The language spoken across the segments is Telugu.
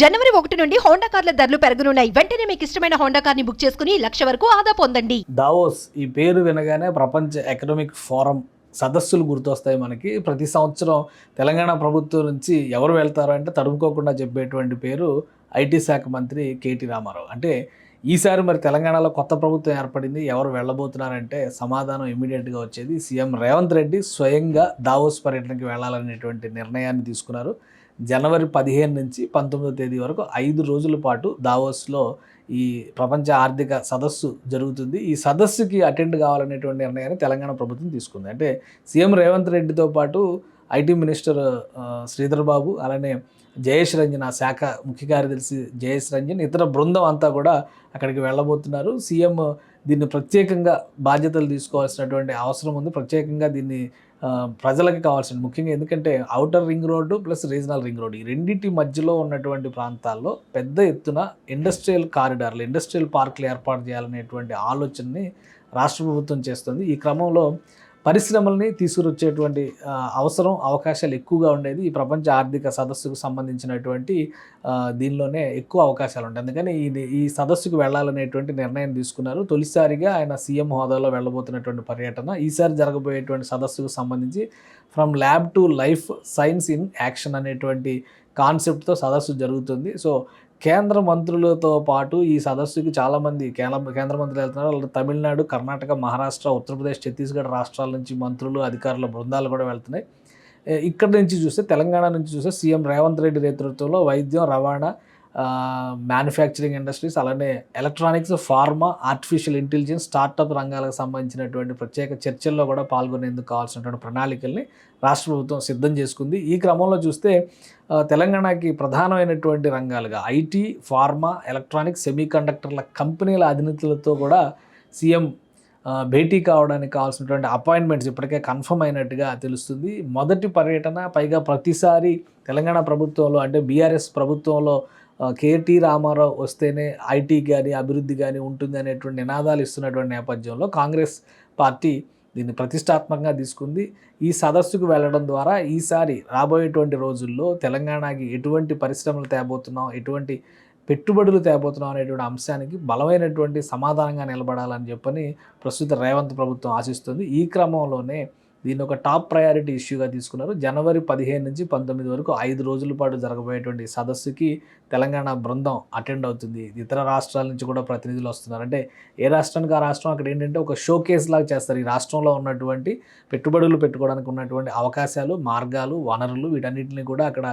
జనవరి ఒకటి నుండి హోండా కార్ల ధరలు పెరగనున్నాయి. వెంటనే మీకు ఇష్టమైన హోండా కార్ని బుక్ చేసుకుని లక్ష వరకు ఆదా పొందండి. దావోస్ ఈ పేరు వినగానే ప్రపంచ ఎకనామిక్ ఫోరం సదస్సులు గుర్తొస్తాయి మనకి. ప్రతి సంవత్సరం తెలంగాణ ప్రభుత్వం నుంచి ఎవరు వెళ్తారు అంటే తడుముకోకుండా చెప్పేటువంటి పేరు ఐటీ శాఖ మంత్రి కేటీ రామారావు. అంటే ఈసారి మరి తెలంగాణలో కొత్త ప్రభుత్వం ఏర్పడింది ఎవరు వెళ్ళబోతున్నారంటే సమాధానం ఇమీడియట్గా వచ్చేది సీఎం రేవంత్ రెడ్డి స్వయంగా దావోస్ పర్యటనకి వెళ్ళాలనేటువంటి నిర్ణయాన్ని తీసుకున్నారు. జనవరి పదిహేను నుంచి పంతొమ్మిదో తేదీ వరకు ఐదు రోజుల పాటు దావోస్లో ఈ ప్రపంచ ఆర్థిక సదస్సు జరుగుతుంది. ఈ సదస్సుకి అటెండ్ కావాలనేటువంటి నిర్ణయాన్ని తెలంగాణ ప్రభుత్వం తీసుకుంది. అంటే సీఎం రేవంత్ రెడ్డితో పాటు ఐటీ మినిస్టర్ శ్రీధర్ బాబు అలానే జయేష్ రంజన్ ఆ శాఖ ముఖ్య కార్యదర్శి జయేష్ రంజన్ ఇతర బృందం అంతా కూడా అక్కడికి వెళ్ళబోతున్నారు. సీఎం దీన్ని ప్రత్యేకంగా బాధ్యతలు తీసుకోవాల్సినటువంటి అవసరం ఉంది. ప్రత్యేకంగా దీన్ని ప్రజలకి కావాల్సిన ముఖ్యంగా ఎందుకంటే outer ring road plus regional ring road ఈ రెండింటి మధ్యలో ఉన్నటువంటి ప్రాంతాల్లో పెద్ద ఎత్తున ఇండస్ట్రియల్ కారిడార్లు ఇండస్ట్రియల్ పార్కులు ఏర్పాటు చేయాలనేటువంటి ఆలోచనని రాష్ట్ర ప్రభుత్వం చేస్తుంది. ఈ క్రమంలో పరిశ్రమల్ని తీసుకురొచ్చేటువంటి అవసరం అవకాశాలు ఎక్కువగా ఉండేది ఈ ప్రపంచ ఆర్థిక సదస్సుకు సంబంధించినటువంటి దీనిలోనే ఎక్కువ అవకాశాలు ఉంటాయి. అందుకని ఇది ఈ సదస్సుకు వెళ్ళాలనేటువంటి నిర్ణయం తీసుకున్నారు. తొలిసారిగా ఆయన సీఎం హోదాలో వెళ్ళబోతున్నటువంటి పర్యటన ఈసారి జరగబోయేటువంటి సదస్సుకు సంబంధించి from lab to life science in action అనేటువంటి కాన్సెప్ట్తో సదస్సు జరుగుతుంది. సో కేంద్ర మంత్రులతో పాటు ఈ సదస్సుకి చాలామంది కేంద్ర కేంద్ర మంత్రులు వెళ్తున్నారు. తమిళనాడు కర్ణాటక మహారాష్ట్ర ఉత్తరప్రదేశ్ ఛత్తీస్గఢ్ రాష్ట్రాల నుంచి మంత్రులు అధికారుల బృందాలు కూడా వెళ్తున్నాయి. ఇక్కడ నుంచి చూస్తే తెలంగాణ నుంచి చూస్తే సీఎం రేవంత్ రెడ్డి నేతృత్వంలో వైద్యం రవాణా మ్యానుఫ్యాక్చరింగ్ ఇండస్ట్రీస్ అలానే electronics pharma artificial intelligence startup రంగాలకు సంబంధించినటువంటి ప్రత్యేక చర్చల్లో కూడా పాల్గొనేందుకు కావాల్సినటువంటి ప్రణాళికల్ని రాష్ట్ర ప్రభుత్వం సిద్ధం చేసుకుంది. ఈ క్రమంలో చూస్తే తెలంగాణకి ప్రధానమైనటువంటి రంగాలుగా ఐటీ ఫార్మా ఎలక్ట్రానిక్స్ సెమీ కండక్టర్ల కంపెనీల అధినేతలతో కూడా సీఎం భేటీ కావడానికి కావాల్సినటువంటి అపాయింట్మెంట్స్ ఇప్పటికే కన్ఫర్మ్ అయినట్టుగా తెలుస్తుంది. మొదటి పర్యటన పైగా ప్రతిసారి తెలంగాణ ప్రభుత్వంలో అంటే బీఆర్ఎస్ ప్రభుత్వంలో కేటీ రామారావు వస్తేనే ఐటీ కానీ అభివృద్ధి కానీ ఉంటుంది అనేటువంటి నినాదాలు ఇస్తున్నటువంటి నేపథ్యంలో కాంగ్రెస్ పార్టీ దీన్ని ప్రతిష్టాత్మకంగా తీసుకుంది. ఈ సదస్సుకు వెళ్ళడం ద్వారా ఈసారి రాబోయేటువంటి రోజుల్లో తెలంగాణకి ఎటువంటి పరిశ్రమలు తేబోతున్నాం ఎటువంటి పెట్టుబడులు తేబోతున్నాం అనేటువంటి అంశానికి బలమైనటువంటి సమాధానంగా నిలబడాలని చెప్పని ప్రస్తుత రేవంత్ ప్రభుత్వం ఆశిస్తుంది. ఈ క్రమంలోనే దీన్ని ఒక టాప్ ప్రయారిటీ ఇష్యూగా తీసుకున్నారు. జనవరి పదిహేను నుంచి పంతొమ్మిది వరకు ఐదు రోజుల పాటు జరగబోయేటువంటి సదస్సుకి తెలంగాణ బృందం అటెండ్ అవుతుంది. ఇతర రాష్ట్రాల నుంచి కూడా ప్రతినిధులు వస్తున్నారు. అంటే ఏ రాష్ట్రానికి ఆ రాష్ట్రం అక్కడ ఏంటంటే ఒక షో కేస్ లాగా చేస్తారు. ఈ రాష్ట్రంలో ఉన్నటువంటి పెట్టుబడులు పెట్టుకోవడానికి ఉన్నటువంటి అవకాశాలు మార్గాలు వనరులు వీటన్నిటిని కూడా అక్కడ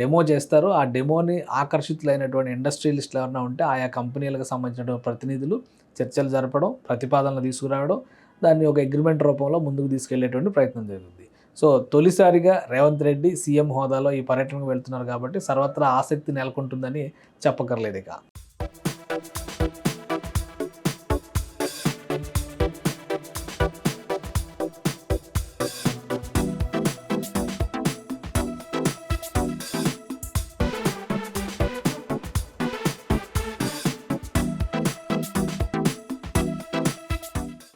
డెమో చేస్తారు. ఆ డెమోని ఆకర్షితులైనటువంటి ఇండస్ట్రియలిస్టులు ఎవరైనా ఉంటే ఆయా కంపెనీలకు సంబంధించినటువంటి ప్రతినిధులు చర్చలు జరపడం ప్రతిపాదనలు తీసుకురావడం దాన్ని ఒక అగ్రిమెంట్ రూపంలో ముందుకు తీసుకెళ్ళేటువంటి ప్రయత్నం జరుగుతుంది సో తొలిసారిగా రేవంత్ రెడ్డి సీఎం హోదాలో ఈ పర్యటనకు వెళ్తున్నారు కాబట్టి సర్వత్రా ఆసక్తి నెలకొంటుందని చెప్పకర్లేదు ఇక